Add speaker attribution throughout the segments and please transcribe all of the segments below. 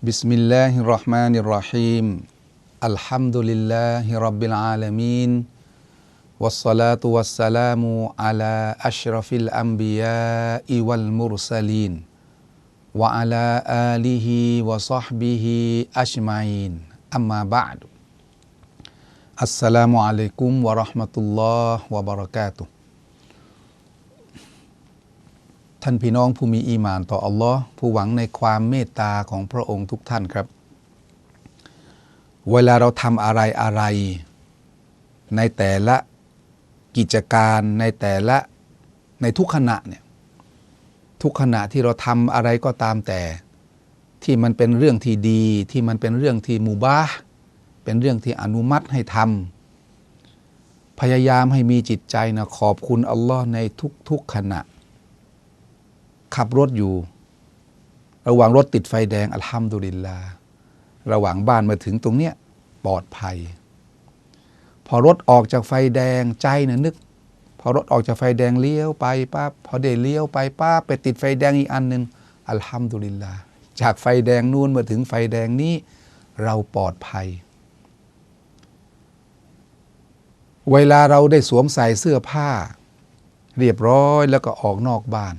Speaker 1: بسم الله الرحمن الرحيم الحمد لله رب العالمين والصلاة والسلام على أشرف الأنبياء والمرسلين وعلى آله وصحبه أجمعين أما بعد السلام عليكم ورحمة الله وبركاته ท่านพี่น้องผู้มีอีมานต่ออัลลอฮ์ผู้หวังในความเมตตาของพระองค์ทุกท่านครับ เวลาเราทำอะไรอะไร ในแต่ละกิจการในแต่ละในทุกขณะเนี่ยทุกขณะที่เราทำอะไรก็ตามแต่ ที่มันเป็นเรื่องที่ดีที่มันเป็นเรื่องที่มูบาเป็นเรื่องที่อนุมัติให้ทำพยายามให้มีจิตใจนะขอบคุณอัลลอฮ์ในทุกๆขณะ ขับรถอยู่ ระหว่างรถติดไฟแดงอัลฮัมดุลิลลาระหว่างบ้านมาถึงตรงเนี้ยปลอดภัย พอรถออกจากไฟแดงใจนะนึก พอรถออกจากไฟแดงเลี้ยวไปปั๊บพอได้เลี้ยวไปปั๊บไปติดไฟแดงอีกอันหนึ่งอัลฮัมดุลิลลาจากไฟแดงนู่นมาถึงไฟแดงนี้ เราปลอดภัย เวลาเราได้สวมใส่เสื้อผ้า เรียบร้อยแล้วก็ออกนอกบ้าน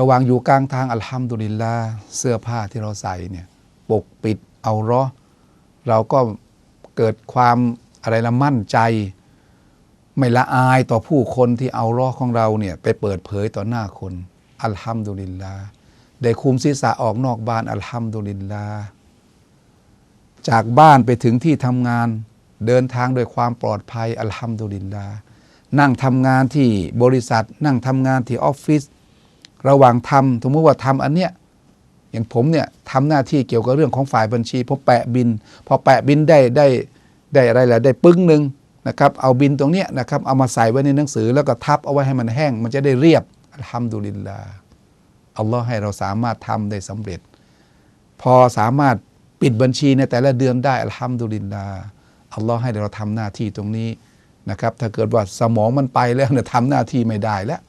Speaker 1: ระหว่างอยู่กลางทางอัลฮัมดุลิลลาเสื้อผ้าที่เราใส่เนี่ยปกปิดเอาร้อเราก็เกิดความอะไรละมั่นใจ ไม่ละอายต่อผู้คนที่เอาร้อของเราเนี่ยไปเปิดเผยต่อหน้าคนอัลฮัมดุลิลลาได้คุมศีรษะออกนอกบ้านอัลฮัมดุลิลลาจากบ้านไปถึงที่ทำงานเดินทางโดยความปลอดภัยอัลฮัมดุลิลลานั่งทำงานที่บริษัท นั่งทำงานที่ออฟฟิศ ระหว่างทำสมมติว่าทำอันเนี้ยอย่างผมเนี่ยทำหน้าที่เกี่ยวกับเรื่องของฝ่ายบัญชีพอแปะบิน พอแปะบินได้ได้ได้อะไรแหละได้ปึ้งหนึ่งนะครับเอาบินตรงเนี้ยนะครับเอามาใส่ไว้ในหนังสือแล้วก็ทับเอาไว้ให้มันแห้ง มันจะได้เรียบอัลฮัมดุลิลลาอัลลอฮ์ให้เราสามารถทำได้สำเร็จ พอสามารถปิดบัญชีในแต่ละเดือนได้อัลฮัมดุลิลลาอัลลอฮ์ให้เราทำหน้าที่ตรงนี้นะครับถ้าเกิดว่าสมองมันไปแล้วเนี่ยทำหน้าที่ไม่ได้แล้ว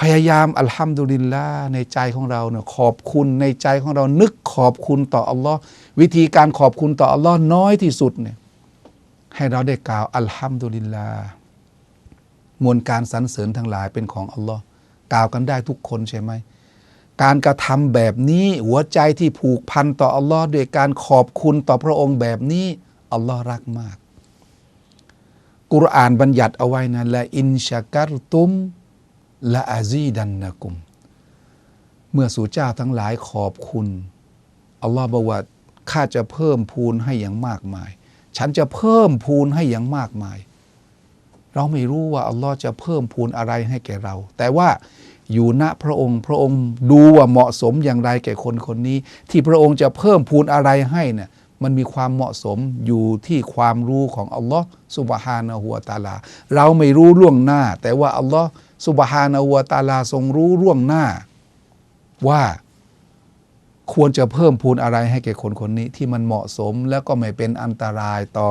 Speaker 1: พยายามอัลฮัมดุลิลลาห์ในใจของเราเนี่ยขอบคุณในใจของเรานึกขอบคุณต่ออัลลอฮ์วิธีการขอบคุณต่ออัลลอฮ์น้อยที่สุดเนี่ยให้เราได้กล่าวอัลฮัมดุลิลลาห์มวลการสรรเสริญทั้งหลายเป็นของอัลลอฮ์กล่าวกันได้ทุกคนใช่ไหมการกระทำแบบนี้หัวใจที่ผูกพันต่ออัลลอฮ์ด้วยการขอบคุณต่อพระองค์แบบนี้อัลลอฮ์รักมาก กุรอานบัญญัติเอาไว้นะละอินชาการตุม ละอาซีดันนะกุม เมื่อสู่เจ้าทั้งหลายขอบคุณอัลลอฮ์บอกว่าข้าจะเพิ่มพูนให้อย่างมากมาย ฉันจะเพิ่มพูนให้อย่างมากมาย เราไม่รู้ว่าอัลลอฮ์จะเพิ่มพูนอะไรให้แก่เรา แต่ว่าอยู่ณพระองค์ พระองค์ดูว่าเหมาะสมอย่างไรแก่คนคนนี้ ที่พระองค์จะเพิ่มพูนอะไรให้เนี่ยมันมีความเหมาะสมอยู่ที่ความรู้ของอัลลอฮ์สุบฮานะฮัวตาลา เราไม่รู้ล่วงหน้า แต่ว่าอัลลอฮ์ สุบฮานะฮัวะตาลาทรงรู้ล่วงหน้า ว่าควรจะเพิ่มพูนอะไรให้แก่คนคนนี้ที่มันเหมาะสม แล้วก็ไม่เป็นอันตรายต่อ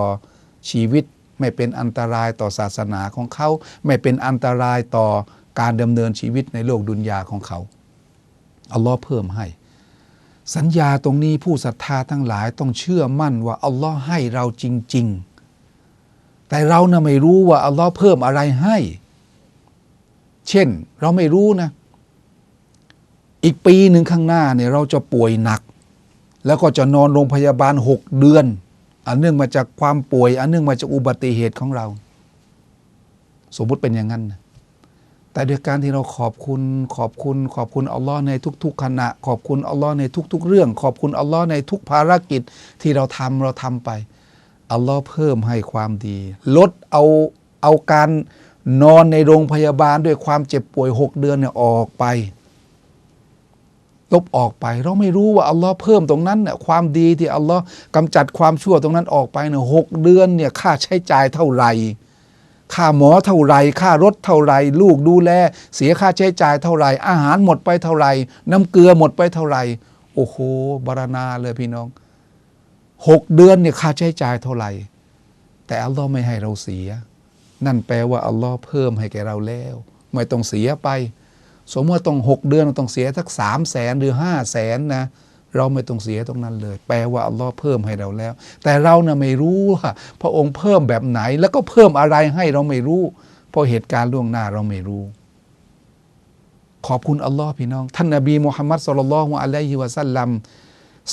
Speaker 1: ชีวิต ไม่เป็นอันตรายต่อศาสนาของเขา ไม่เป็นอันตรายต่อการดำเนินชีวิตในโลกดุนยาของเขาอัลลอฮ์เพิ่มให้ สัญญาตรงนี้ผู้ศรัทธาทั้งหลายต้องเชื่อมั่นว่าอัลลอฮ์ให้เราจริง ๆ แต่เราน่ะไม่รู้ว่าอัลลอฮ์เพิ่มอะไรให้ เช่น เราไม่รู้นะ อีกปีหนึ่งข้างหน้าเนี่ยเราจะป่วยหนัก แล้วก็จะนอนโรงพยาบาลหกเดือน อันเนื่องมาจากความป่วย อันเนื่องมาจากอุบัติเหตุของเรา สมมุติเป็นอย่างนั้นนะแต่ด้วยการที่เราขอบคุณขอบคุณ ขอบคุณอัลลอฮ์ในทุก ๆ ขณะ ขอบคุณอัลลอฮ์ในทุก ๆ เรื่อง ขอบคุณอัลลอฮ์ในทุกภารกิจที่เราทำเราทำไปอัลลอฮ์เพิ่มให้ความดี ลดเอาเอาการ นอนในโรงพยาบาลด้วยความเจ็บป่วยหกเดือนเนี่ยออกไป ลบออกไป เราไม่รู้ว่าอัลลอฮ์เพิ่มตรงนั้นเนี่ยความดีที่อัลลอฮ์กำจัดความชั่วตรงนั้นออกไปเนี่ยหกเดือนเนี่ยค่าใช้จ่ายเท่าไหร่ค่าหมอเท่าไหร่ค่ารถเท่าไหร่ลูกดูแล เสียค่าใช้จ่ายเท่าไหร่อาหารหมดไปเท่าไหร่น้ำเกลือหมดไปเท่าไหร่โอ้โหบารณาเลยพี่น้องหกเดือนเนี่ยค่าใช้จ่ายเท่าไหร่แต่อัลลอฮ์ไม่ให้เราเสีย นั่นแปลว่าอัลลอฮ์เพิ่มให้แก่เราแล้ว ไม่ต้องเสียไป สมมติว่าต้องหกเดือนเราต้องเสียสักสามแสนหรือห้าแสนนะเราไม่ต้องเสียตรงนั้นเลย แปลว่าอัลลอฮ์เพิ่มให้เราแล้ว แต่เรานะ่ะไม่รู้ว่าพระองค์เพิ่มแบบไหน แล้วก็เพิ่มอะไรให้เราไม่รู้ เพราะเหตุการณ์ล่วงหน้าเราไม่รู้ ขอบคุณอัลลอฮ์พี่น้อง ท่านนบีมุฮัมมัดสุลลัลลอฮุอะลัยฮิวะสัลลัม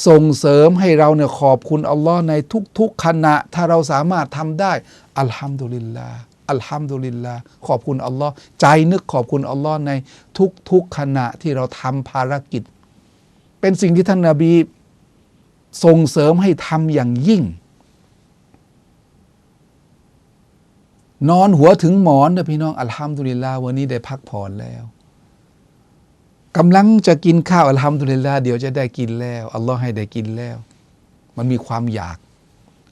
Speaker 1: ส่งเสริมให้เราเนี่ยขอบคุณอัลลอฮ์ในทุกๆขณะ ถ้าเราสามารถทำได้ อัลฮัมดุลิลลาห์ อัลฮัมดุลิลลาห์ขอบคุณอัลลอฮ์ใจนึกขอบคุณอัลลอฮ์ในทุกๆขณะที่เราทำภารกิจ เป็นสิ่งที่ท่านนาบีส่งเสริมให้ทำอย่างยิ่ง นอนหัวถึงหมอนนะพี่น้องอัลฮัมดุลิลลาห์วันนี้ได้พักผ่อนแล้วกำลังจะกินข้าวอัลฮัมดุลิลลาห์เดี๋ยวจะได้กินแล้วอัลลอฮ์ให้ได้กินแล้ว มันมีความอยาก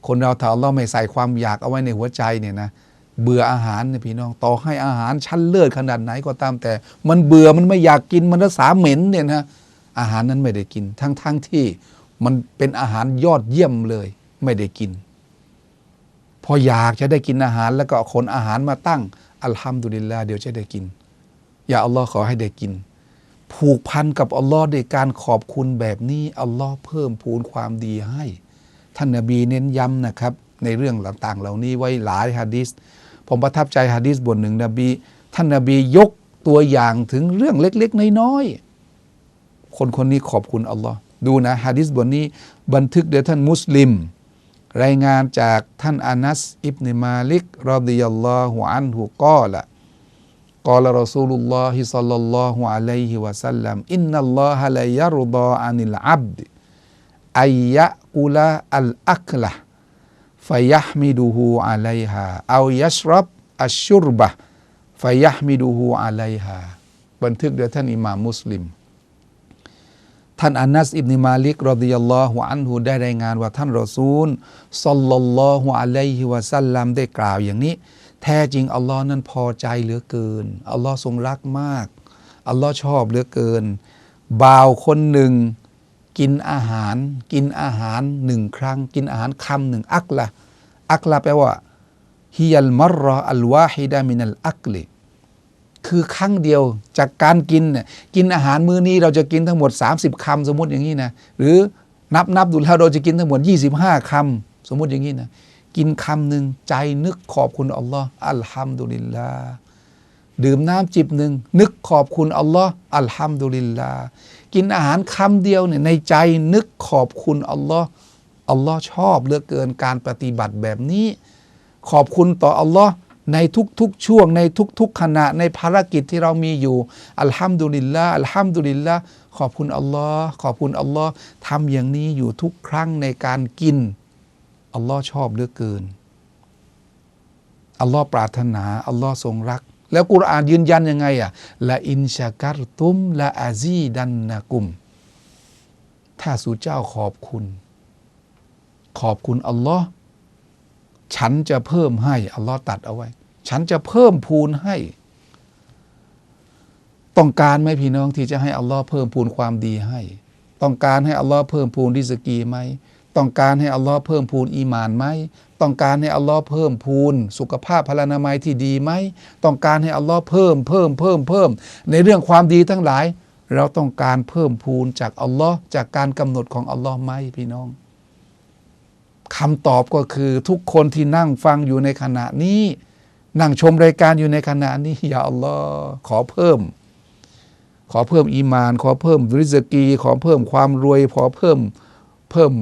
Speaker 1: คนเราถ้าอัลลอฮ์ไม่ใส่ความอยากเอาไว้ในหัวใจเนี่ยนะ เบื่ออาหารเนี่ยพี่น้องต่อให้อาหารชั้นเลิศขนาดไหนก็ตามแต่ มันเบื่อมันไม่อยากกินมันรักษาเหม็นเนี่ยนะอาหารนั้นไม่ได้กิน ทั้งทั้งที่มันเป็นอาหารยอดเยี่ยมเลย ไม่ได้กิน พออยากจะได้กินอาหารแล้วก็เอาคนอาหารมาตั้ง อัลฮัมดุลิลลาเดี๋ยวจะได้กิน อย่าอัลลอฮ์ขอให้ได้กิน ผูกพันกับอัลลอฮ์ด้วยการขอบคุณแบบนี้อัลลอฮ์เพิ่มพูนความดีให้ ท่านนบีเน้นย้ำนะครับ ในเรื่องต่างๆ เหล่านี้ไว้หลายฮะดิษ ผมประทับใจฮะดิษบทหนึ่งนบี ท่านนบียกตัวอย่างถึงเรื่องเล็ก ๆ น้อยๆคนคนนี้ขอบคุณอัลลอฮ์ดูนะฮะดิษบทนี้บันทึกโดยท่านมุสลิม รายงานจากท่านอานัสอิบเนมาลิกรอดิยัลลอฮุอันฮุกอละกอลรอซูลุลลอฮิซัลลัลลอฮุอะลัยฮิวะสัลลัมอินนัลลอฮะลายรุดออานิลอับดอัยยะอุลาอัลอัคละ ฟยะฮมิดูฮูอะลัยฮาเอายัชรับอัชชุรบะฟยะมิดูฮูอะลัยฮาบันทึกโดยท่านอิหม่ามมุสลิม ท่านอานัสอิบนิมาลิกรอดิยัลลอฮุอันฮูได้รายงานว่าท่านรอซูลซัลลัลลอฮุอะลัยฮิวะสัลลัมได้กล่าวอย่างนี้ แท้จริงอัลลอฮ์นั้นพอใจเหลือเกิน อัลลอฮ์ทรงรักมาก อัลลอฮ์ชอบเหลือเกิน บ่าวคนหนึ่ง กินอาหาร กินอาหารหนึ่งครั้ง กินอาหารคำหนึ่งอักละอักละแปลว่าฮิยัลมัรรออัลวาฮิดามินัลอักลิคือครั้งเดียวจากการกินเนี่ยกินอาหารมื้อนี้เราจะกินทั้งหมด 30คำสมมติอย่างนี้นะหรือนับนับดูแล้วเราจะกินทั้งหมด 25คำสมมติอย่างนี้นะกินคำหนึ่งใจนึกขอบคุณอัลลอฮ์อัลฮัมดุลิลลาห์ดื่มน้ำจิบหนึ่งนึกขอบคุณอัลลอฮ์อัลฮัมดุลิลลาห์ กินอาหารคำเดียวเนี่ยในใจนึกขอบคุณอัลลอฮ์อัลลอฮ์ชอบเหลือเกินการปฏิบัติแบบนี้ ขอบคุณต่ออัลลอฮ์ในทุกๆ ช่วง ในทุก ๆ ขณะในภารกิจที่เรามีอยู่ อัลฮัมดุลิลละอัลฮัมดุลิลละขอบคุณอัลลอฮ์ขอบคุณอัลลอฮ์ทำอย่างนี้อยู่ทุกครั้งในการกินอัลลอฮ์ชอบเหลือเกินอัลลอฮ์ปรารถนาอัลลอฮ์ทรงรัก แล้วกุรอานยืนยันยังไงอะละอินชาการตุมละอาซีดันนะกุม ถ้าสู่เจ้าขอบคุณ ขอบคุณอัลลอฮ์ฉันจะเพิ่มให้อัลลอฮ์ตัดเอาไว้ ฉันจะเพิ่มพูนให้ ต้องการไหมพี่น้องที่จะให้อัลลอฮ์เพิ่มพูนความดีให้ ต้องการให้อัลลอฮ์เพิ่มพูนริสกีไหม ต้องการให้อัลลอฮ์เพิ่มพูนอีมานไหมต้องการให้อัลลอฮ์เพิ่มพูนสุขภาพพลานามัยที่ดีไหมต้องการให้อัลลอฮ์เพิ่มเพิ่มเพิ่มเพิ่ม ในเรื่องความดีทั้งหลาย เราต้องการเพิ่มพูนจากอัลลอฮ์จากการกำหนดของอัลลอฮ์ไหมพี่น้องคำตอบก็คือทุกคนที่นั่งฟังอยู่ในขณะนี้ นั่งชมรายการอยู่ในขณะนี้อย่าอัลลอฮ์ขอเพิ่ม ขอเพิ่มอีมาน ขอเพิ่มริสกี ขอเพิ่มความรวย ขอเพิ่มเพิ่ม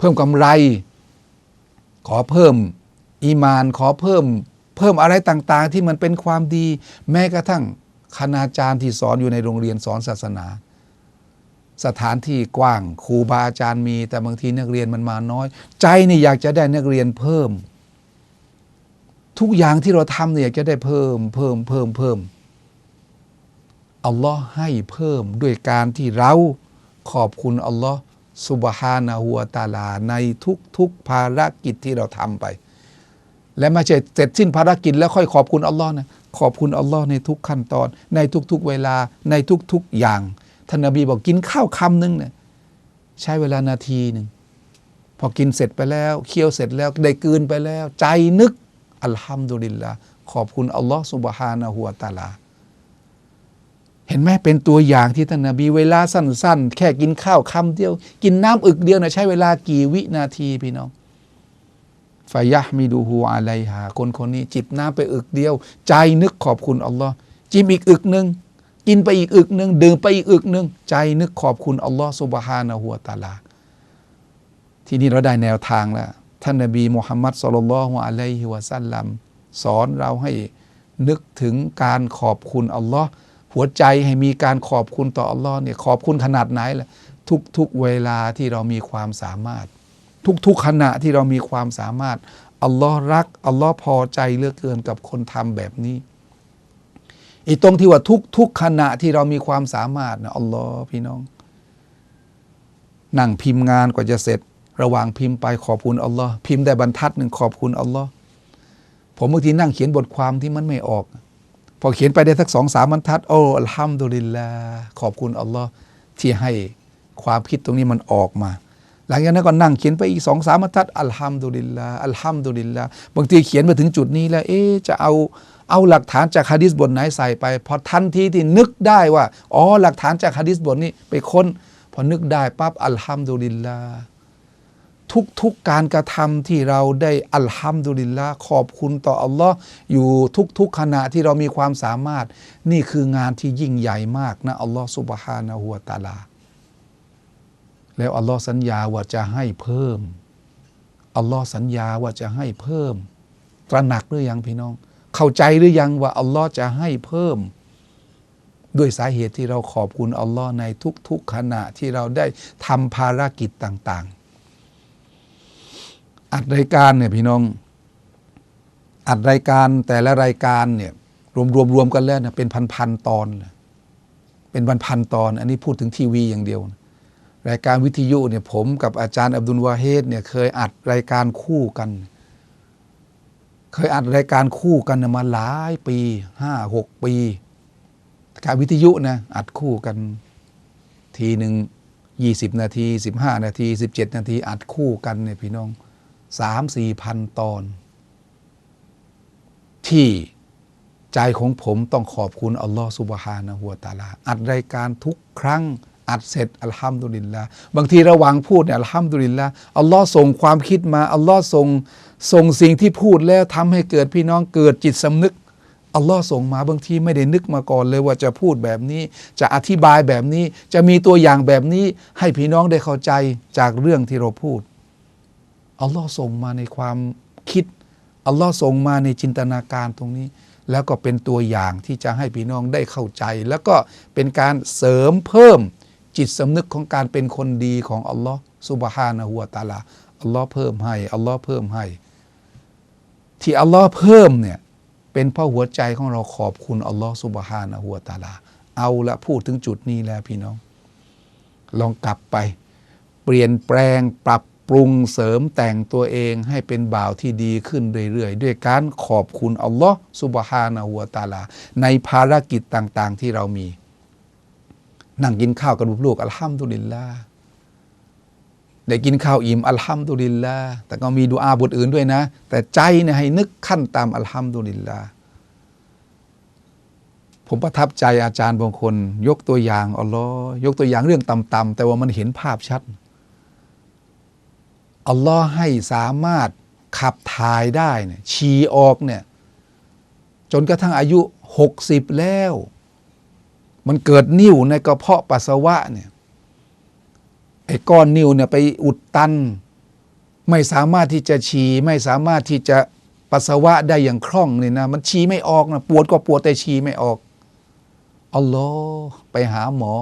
Speaker 1: เพิ่มกำไร ขอเพิ่มอีมาน ขอเพิ่ม เพิ่มอะไรต่างๆ ที่มันเป็นความดี แม้กระทั่งคณาจารย์ที่สอนอยู่ในโรงเรียนสอนศาสนา สถานที่กว้างครูบาอาจารย์มี แต่บางทีนักเรียนมันมาน้อย ใจนี่อยากจะได้นักเรียนเพิ่ม ทุกอย่างที่เราทำเนี่ยอยากจะได้เพิ่ม เพิ่มเพิ่มเพิ่มอัลลอฮ์ให้เพิ่มด้วยการที่เราขอบคุณอัลลอฮ์ สุบฮานะฮูวตาลา ในทุกๆภารกิจที่เราทำไป และไม่ใช่เสร็จสิ้นภารกิจแล้วค่อยขอบคุณอัลลอฮ์นะขอบคุณอัลลอฮ์ในทุกขั้นตอน ในทุกๆเวลาในทุกๆอย่าง ท่านนบีบอกกินข้าวคำหนึงเนี่ยใช้เวลานาทีหนึ่งพอกินเสร็จไปแล้วเคี้ยวเสร็จแล้วได้กลืนไปแล้ว ใจนึกอัลฮัมดุลิลละขอบคุณอัลลอฮ์สุบฮานะฮูวตาลา เห็นไหมเป็นตัวอย่างที่ท่านนบีเวลาสั้น ๆ แค่กินข้าวคำเดียว กินน้ำอึกเดียวนะใช้เวลากี่วินาทีพี่น้องฟายะมิดูฮูอะไลฮาคนคนนี้ จิบน้ำไปอึกเดียว ใจนึกขอบคุณอัลลอฮ์จิบอีกอึกหนึ่งกินไปอีกอึกหนึ่งดื่มไปอีกอึกหนึ่งใจนึกขอบคุณอัลลอฮ์สุบฮานะฮูวตาลา ที่นี่เราได้แนวทางแล้วท่านนบีมุฮัมมัดสุลลัลฮุอะลัยฮิวะสัลลัมสอนเราให้นึกถึงการขอบคุณอัลลอฮ์ หัวใจให้มีการขอบคุณต่ออัลลอฮ์เนี่ยขอบคุณขนาดไหนล่ะทุกๆเวลาที่เรามีความสามารถ ทุกๆขณะที่เรามีความสามารถอัลลอฮ์รักอัลลอฮ์พอใจเหลือกเกินกับคนทำแบบนี้ อีกตรงที่ว่าทุกๆขณะที่เรามีความสามารถนะอัลลอฮ์พี่น้อง นั่งพิมพ์งานกว่าจะเสร็จ ระหว่างพิมพ์ไปขอบคุณอัลลอฮ์พิมพ์ได้บรรทัดหนึ่งขอบคุณอัลลอฮ์ผมบางทีนั่งเขียนบทความที่มันไม่ออก พอเขียนไปได้สักสองสามบรรทัด โอ้อัลฮัมดุลิลลาขอบคุณอัลลอฮ์ที่ให้ความคิดตรงนี้มันออกมา หลังจากนั้นก็นั่งเขียนไปอีกสองสามบรรทัดอัลฮัมดุลิลลาอัลฮัมดุลิลลาบางทีเขียนมาถึงจุดนี้แล้ว เอ๊จะเอาเอาหลักฐานจากฮะดิษบทไหนใส่ไป พอทันทีที่นึกได้ว่า อ๋อหลักฐานจากฮะดิษบทนี้ไปค้น พอนึกได้ปั๊บอัลฮัมดุลิลลา ทุกๆการกระทำที่เราได้อัลฮัมดุลิลละขอบคุณต่ออัลลอฮ์อยู่ทุกๆขณะที่เรามีความสามารถ นี่คืองานที่ยิ่งใหญ่มากนะอัลลอฮ์สุบฮานะฮูวะตาลา แล้วอัลลอฮ์สัญญาว่าจะให้เพิ่มอัลลอฮ์สัญญาว่าจะให้เพิ่ม ตระหนักหรือยังพี่น้อง เข้าใจหรือยังว่าอัลลอฮ์จะให้เพิ่ม ด้วยสาเหตุที่เราขอบคุณอัลลอฮ์ในทุกๆขณะที่เราได้ทำภารกิจต่างๆ อัดรายการเนี่ยพี่น้อง อัดรายการแต่ละรายการเนี่ยรวมรวมรวมกันแล้วเนี่ยเป็นพันพันๆตอนเลยเป็นพันพันตอน อันนี้พูดถึงทีวีอย่างเดียว รายการวิทยุเนี่ยผมกับอาจารย์อับดุลวาเฮดเนี่ยเคยอัดรายการคู่กัน เคยอัดรายการคู่กันมาหลายปีห้าหกปีการวิทยุนะอัดคู่กันทีหนึ่งยี่สิบนาทีสิบห้านาทีสิบเจ็ดนาทีอัดคู่กันเนี่ยพี่น้อง สามสี่พันตอน ที่ใจของผมต้องขอบคุณอัลลอฮ์สุบฮานะฮัวตาลา อัดรายการทุกครั้ง อัดเสร็จอัลฮัมดุลิลละบางทีระหว่างพูดเนี่ยอัลฮัมดุลิลละอัลลอฮ์ส่งความคิดมาอัลลอฮ์ส่งส่งสิ่งที่พูดแล้วทำให้เกิดพี่น้องเกิดจิตสำนึกอัลลอฮ์ส่งมาบางทีไม่ได้นึกมาก่อนเลยว่าจะพูดแบบนี้ จะอธิบายแบบนี้ จะมีตัวอย่างแบบนี้ให้พี่น้องได้เข้าใจจากเรื่องที่เราพูด อัลลอฮ์ส่งมาในความคิดอัลลอฮ์ส่งมาในจินตนาการตรงนี้ แล้วก็เป็นตัวอย่างที่จะให้พี่น้องได้เข้าใจ แล้วก็เป็นการเสริมเพิ่มจิตสำนึกของการเป็นคนดีของอัลลอฮ์สุบฮานะฮูวะตาลาอัลลอฮ์เพิ่มให้อัลลอฮ์เพิ่มให้ ที่อัลลอฮ์เพิ่มเนี่ยเป็นเพราะหัวใจของเราขอบคุณอัลลอฮ์สุบฮานะฮูวะตาลาเอาละพูดถึงจุดนี้แล้วพี่น้อง ลองกลับไป เปลี่ยนแปลงปรับ ปรุงเสริมแต่งตัวเองให้เป็นบ่าวที่ดีขึ้นเรื่อยๆ ด้วยการขอบคุณอัลลอฮ์สุบฮานะฮูวตาลา ในภารกิจต่างๆที่เรามี นั่งกินข้าวกับลูกๆอัลฮัมดุลิลลาได้กินข้าวอิ่มอัลฮัมดุลิลลาแต่ก็มีดูอาบทอื่นด้วยนะ แต่ใจเนี่ยให้นึกขั้นตามอัลฮัมดุลิลลาผมประทับใจอาจารย์บางคน ยกตัวอย่างอัลลอฮ์ยกตัวอย่างเรื่องต่ำๆแต่ว่ามันเห็นภาพชัด อัลลอฮ์ให้สามารถขับถ่ายได้เนี่ยฉี่ออกเนี่ยจนกระทั่งอายุหกสิบแล้ว มันเกิดนิ่วในกระเพาะปัสสาวะเนี่ยไอ้ก้อนนิ่วเนี่ยไปอุดตัน ไม่สามารถที่จะฉี่ไม่สามารถที่จะปัสสาวะได้อย่างคล่องเลยนะ มันฉี่ไม่ออกนะปวดก็ปวดแต่ฉี่ไม่ออกอัลลอฮ์ไปหาหมอ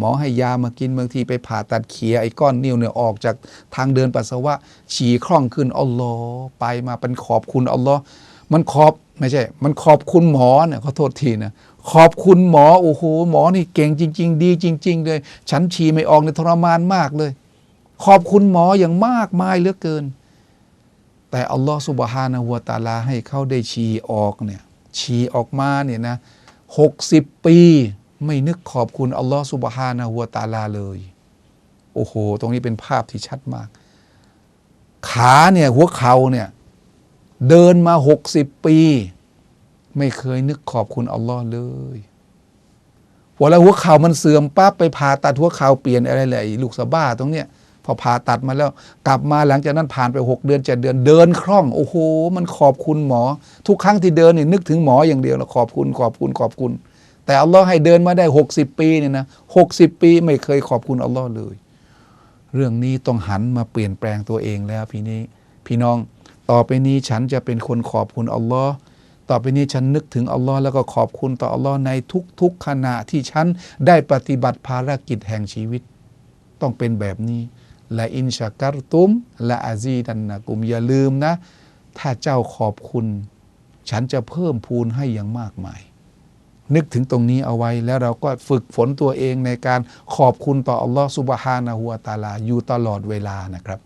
Speaker 1: หมอให้ยามากินบางทีไปผ่าตัดเขียไอ้ก้อนนิ่วเนี่ยออกจากทางเดินปัสสาวะฉี่คล่องขึ้นอัลลอฮ์ไปมาเป็นขอบคุณอัลลอฮ์มันขอบไม่ใช่ มันขอบคุณหมอเนี่ยขอโทษทีนะขอบคุณหมอโอ้โหหมอนี่เก่งจริง ๆ ดีจริง ๆ เลย ฉันฉี่ไม่ออกในทรมานมากเลย ขอบคุณหมออย่างมากมายเหลือเกิน แต่อัลลอฮฺสุบฮานะฮูวตาลาให้เขาได้ฉี่ออกเนี่ยฉี่ออกมาเนี่ยนะหกสิบปี ไม่นึกขอบคุณอัลลอฮฺสุบฮานะฮูวตาลาเลย โอ้โห ตรงนี้เป็นภาพที่ชัดมาก ขาเนี่ยหัวเข่าเนี่ย เดินมาหกสิบปี ไม่เคยนึกขอบคุณอัลลอฮ์เลยพอแล้วหัวเข่ามันเสื่อมปั๊บไปผ่าตัดหัวเข่าเปลี่ยนอะไรเลยลูกสะบ้าตรงเนี้ยพอผ่าตัดมาแล้ว กลับมาหลังจากนั้นผ่านไปหกเดือนเจ็ดเดือนเดินคล่อง โอ้โห มันขอบคุณหมอ ทุกครั้งที่เดินเนี่ยนึกถึงหมออย่างเดียวแล้วขอบคุณขอบคุณขอบคุณ แต่อัลลอฮ์ให้เดินมาได้หกสิบปีเนี่ยนะหกสิบปีไม่เคยขอบคุณอัลลอฮ์เลย เรื่องนี้ต้องหันมาเปลี่ยนแปลงตัวเองแล้วพี่นี้พี่น้องต่อไปนี้ฉันจะเป็นคนขอบคุณอัลลอฮ์ต่อไปนี้ฉันนึกถึงอัลลอฮ์แล้วก็ขอบคุณต่ออัลลอฮ์ในทุกๆขณะที่ฉันได้ปฏิบัติภารกิจแห่งชีวิต ต้องเป็นแบบนี้ละอินชาการตุมละอาซีดันนะกุมอย่าลืมนะ ถ้าเจ้าขอบคุณ ฉันจะเพิ่มพูนให้อย่างมากมาย นึกถึงตรงนี้เอาไว้แล้วเราก็ฝึกฝนตัวเองในการขอบคุณต่ออัลลอฮ์สุบฮานะฮูวะตะอาลาอยู่ตลอดเวลานะครับ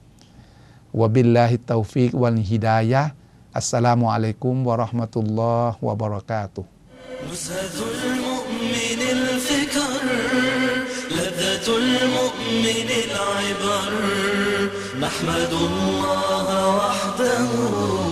Speaker 1: วะบิลลาฮิตเตาฟิกวันฮิดายะห์อัสสลามุอะลัยกุมวะเราะห์มะตุลลอฮ์วะบะเราะกาตุฮ์
Speaker 2: نزهة المؤمن الفكر لذة المؤمن العبر نحمد الله وحده